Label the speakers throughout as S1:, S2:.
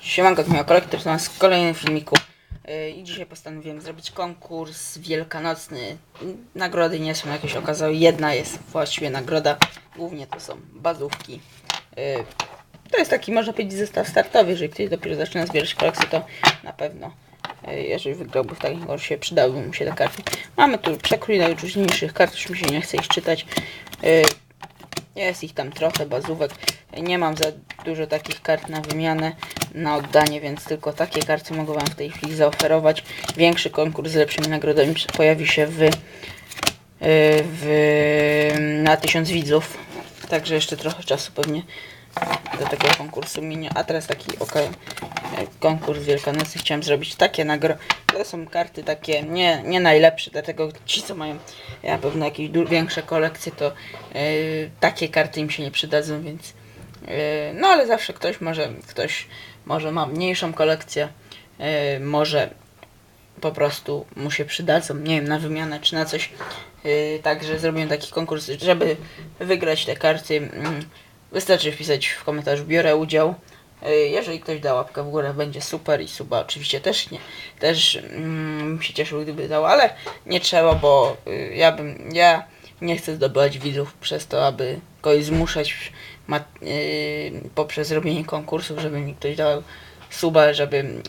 S1: Siemanko, to miał kolektor, to nas w kolejnym filmiku. Yy, I dzisiaj postanowiłem zrobić konkurs wielkanocny. Nagrody nie są jakieś okazały. Jedna jest właściwie nagroda. Głównie to są bazówki. Yy, To jest taki, można powiedzieć, zestaw startowy. Jeżeli ktoś dopiero zaczyna zbierać kolekcję, to na pewno, yy, jeżeli wygrałby w takim konkursie, przydałyby mu się te karty. Mamy tu przekrój najróżniejszych kart, już mi się nie chce ich czytać. Jest ich tam trochę, bazówek. Nie mam za dużo takich kart na wymianę, na oddanie, więc tylko takie karty mogę Wam w tej chwili zaoferować. Większy konkurs z lepszymi nagrodami pojawi się w, yy, w, na 1000 widzów. Także jeszcze trochę czasu pewnie do tego konkursu minie. A teraz taki ok, konkurs wielkanocny. Chciałem zrobić takie nagrody. To są karty takie nie, nie najlepsze, dlatego ci co mają na pewno jakieś większe kolekcje, to yy, takie karty im się nie przydadzą, więc no ale zawsze ktoś może, ktoś może ma mniejszą kolekcję, yy, może po prostu mu się przydadzą, nie wiem, na wymianę czy na coś. Yy, także zrobiłem taki konkurs, żeby wygrać te karty. Wystarczy wpisać w komentarzu biorę udział. Yy, Jeżeli ktoś da łapkę w górę, będzie super i suba oczywiście też nie. Też mm, bym się cieszył, gdyby dał, ale nie trzeba, bo ja bym, ja nie chcę zdobywać widzów przez to, aby kogoś zmuszać ma, y, poprzez robienie konkursów, żeby mi ktoś dał suba, żeby y,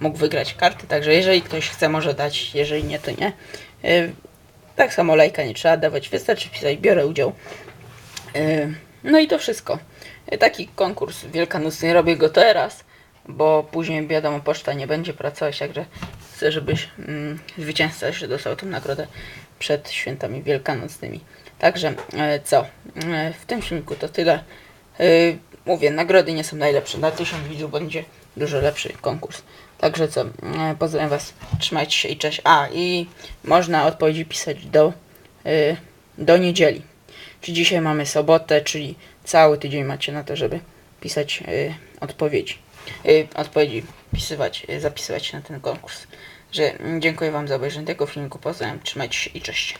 S1: mógł wygrać karty. Także jeżeli ktoś chce, może dać, jeżeli nie, to nie. Y, tak samo lajka nie trzeba dawać, wystarczy wpisać, biorę udział. Y, No i to wszystko. Y, Taki konkurs wielkanocny robię go teraz, bo później wiadomo poczta nie będzie pracować, także chcę, żebyś mm, zwycięzca jeszcze dostał tę nagrodę przed świętami wielkanocnymi. Także e, co? E, w tym filmiku to tyle. E, mówię, nagrody nie są najlepsze. Na 1000 widzów będzie dużo lepszy konkurs. Także co? E, pozdrawiam Was. Trzymajcie się i cześć. A i można odpowiedzi pisać do, e, do niedzieli. Czy dzisiaj mamy sobotę, czyli cały tydzień macie na to, żeby pisać y, odpowiedzi. Y, odpowiedzi pisywać, y, zapisywać na ten konkurs. Że mm, dziękuję Wam za obejrzenie tego filmiku. Pozdrawiam, trzymajcie się i cześć.